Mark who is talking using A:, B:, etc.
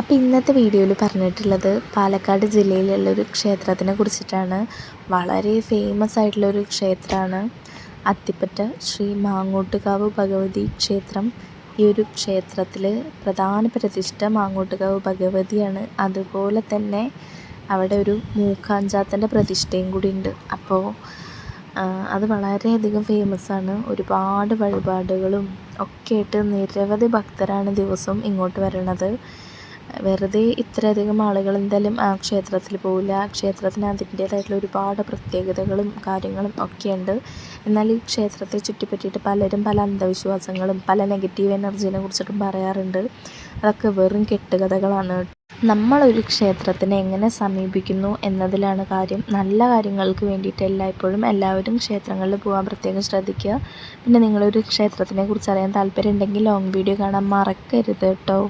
A: അപ്പോൾ ഇന്നത്തെ വീഡിയോയിൽ പറഞ്ഞിട്ടുള്ളത് പാലക്കാട് ജില്ലയിലുള്ള ഒരു ക്ഷേത്രത്തിനെ കുറിച്ചിട്ടാണ്. വളരെ ഫേമസ് ആയിട്ടുള്ളൊരു ക്ഷേത്രമാണ് അത്തിപ്പറ്റ ശ്രീ മാങ്ങോട്ടുകാവ് ഭഗവതി ക്ഷേത്രം. ഈ ഒരു ക്ഷേത്രത്തിൽ പ്രധാന പ്രതിഷ്ഠ മാങ്ങോട്ടുകാവ് ഭഗവതിയാണ്. അതുപോലെ തന്നെ അവിടെ ഒരു മൂക്കാഞ്ചാത്തന്റെ പ്രതിഷ്ഠയും കൂടി ഉണ്ട്. അപ്പോൾ അത് വളരെയധികം ആണ്. ഒരുപാട് വഴിപാടുകളും ഒക്കെ ആയിട്ട് നിരവധി ഭക്തരാണ് ദിവസവും ഇങ്ങോട്ട് വരണത്. വെറുതെ ഇത്രയധികം ആളുകൾ എന്തായാലും ആ ക്ഷേത്രത്തിൽ പോവില്ല. ആ ക്ഷേത്രത്തിന് അതിന്റേതായിട്ടുള്ള ഒരുപാട് പ്രത്യേകതകളും കാര്യങ്ങളും ഒക്കെയുണ്ട്. എന്നാൽ ഈ ക്ഷേത്രത്തെ ചുറ്റിപ്പറ്റിയിട്ട് പലരും പല അന്ധവിശ്വാസങ്ങളും പല നെഗറ്റീവ് എനർജീനെ കുറിച്ചിട്ടും പറയാറുണ്ട്. അതൊക്കെ വെറും കെട്ടുകഥകളാണ്. നമ്മളൊരു ക്ഷേത്രത്തിനെ എങ്ങനെ സമീപിക്കുന്നു എന്നതിലാണ് കാര്യം. നല്ല കാര്യങ്ങൾക്ക് വേണ്ടിയിട്ട് എല്ലായ്പ്പോഴും എല്ലാവരും ക്ഷേത്രങ്ങളിൽ പോകാൻ പ്രത്യേകം ശ്രദ്ധിക്കുക. പിന്നെ നിങ്ങളൊരു ക്ഷേത്രത്തിനെ കുറിച്ച് അറിയാൻ താല്പര്യം ഉണ്ടെങ്കിൽ ലോങ് വീഡിയോ കാണാൻ മറക്കരുത് കേട്ടോ